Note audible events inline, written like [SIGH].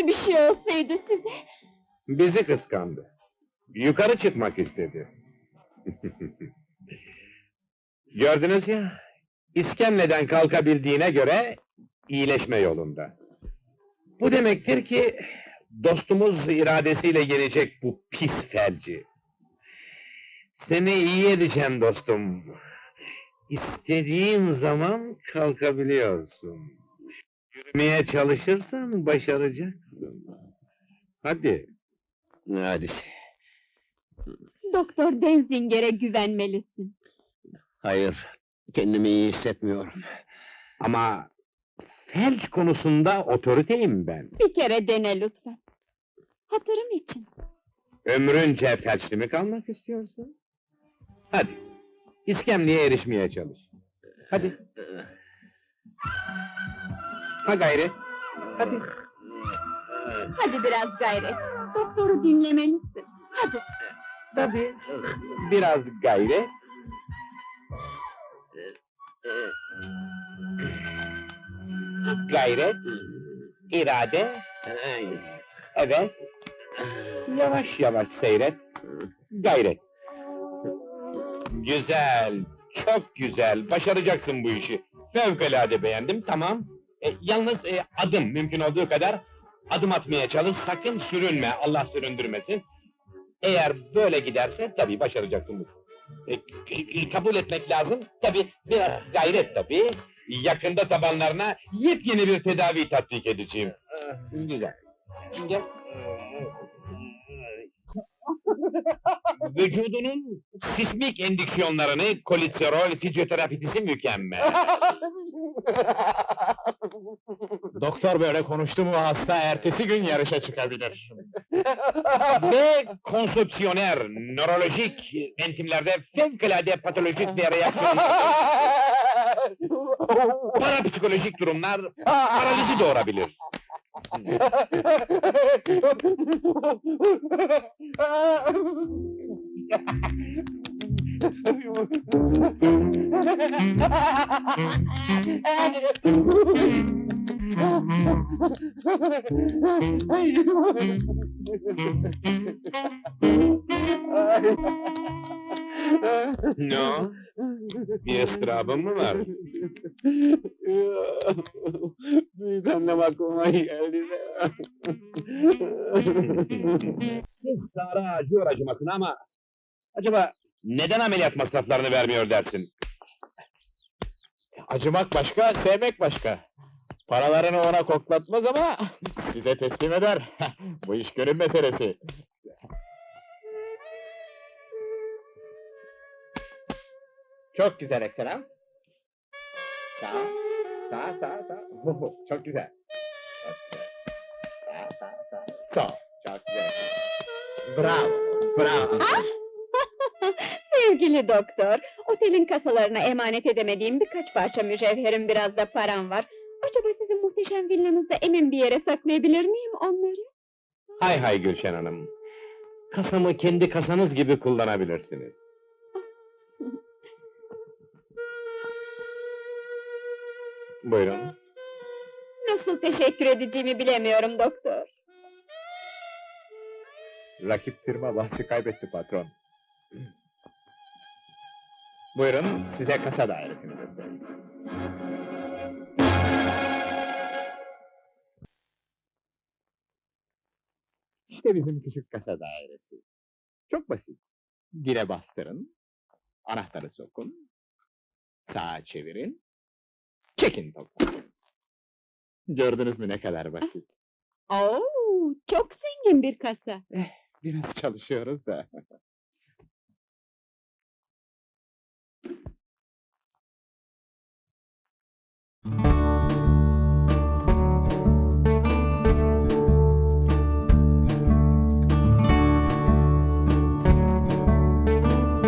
kötü bir şey olsaydı size? Bizi kıskandı. Yukarı çıkmak istedi. [LAUGHS] Gördünüz ya, iskemleden kalkabildiğine göre iyileşme yolunda. Bu demektir ki dostumuz iradesiyle yenecek bu pis felci. Seni iyi edeceğim dostum. İstediğin zaman kalkabiliyorsun. Yürümeye çalışırsan başaracaksın. Hadi. Hadi. Doktor Denzinger'e güvenmelisin. Hayır, kendimi iyi hissetmiyorum. Ama felç konusunda otoriteyim ben. Bir kere dene lütfen. Hatırım için. Ömrünce felçli mi kalmak istiyorsun? Hadi. İskemliğe erişmeye çalış. Hadi. Ha gayret. Hadi. Hadi biraz gayret. Doktoru dinlemelisin. Hadi. Tabii. Biraz gayret. Gayret, irade, evet. Yavaş yavaş seyret. Gayret. Güzel, çok güzel. Başaracaksın bu işi. Fevkalade beğendim, tamam. E, yalnız e, adım mümkün olduğu kadar adım atmaya çalış. Sakın sürünme, Allah süründürmesin. Eğer böyle giderse tabii başaracaksın bu. E, k- kabul etmek lazım. Tabii biraz gayret tabii. Yakında tabanlarına yepyeni bir tedavi tatbik edeceğim. Güzel. Gel. Vücudunun sismik endüksiyonlarını kolesterol fizyoterapisi mükemmel. [LAUGHS] Doktor böyle konuştu mu hasta ertesi gün yarışa çıkabilir. [LAUGHS] Ve konsepsiyoner, nörolojik entimlerde fevkalade patolojik bir reaksiyon. Parapsikolojik durumlar paralizi doğurabilir. [LAUGHS] Ne o? Bir ıstırabın mı var? Bir tanem aklıma geldi de. Sarı acıyor acımasına ama... Acaba neden ameliyat masraflarını vermiyor dersin? Acımak başka, sevmek başka. Paralarını ona koklatmaz ama size teslim eder. [LAUGHS] Bu iş gönül meselesi. Çok güzel ekselans. Sağ, sağ, sağ, sağ. [LAUGHS] Çok güzel. Çok güzel. Sağ, sağ, sağ. Sol. Çok güzel. Bravo, bravo. [LAUGHS] Sevgili doktor, otelin kasalarına emanet edemediğim birkaç parça mücevherim biraz da param var. Acaba sizin muhteşem villanızda emin bir yere saklayabilir miyim onları? Hay hay Gülşen Hanım. Kasamı kendi kasanız gibi kullanabilirsiniz. [LAUGHS] Buyurun. Nasıl teşekkür edeceğimi bilemiyorum doktor. Rakip firma bahsi kaybetti patron. Buyurun, size kasa dairesini göstereyim. İşte bizim küçük kasa dairesi. Çok basit. Dile bastırın, anahtarı sokun, sağa çevirin, çekin topu. Gördünüz mü ne kadar basit? Oo, çok zengin bir kasa. Biraz çalışıyoruz da.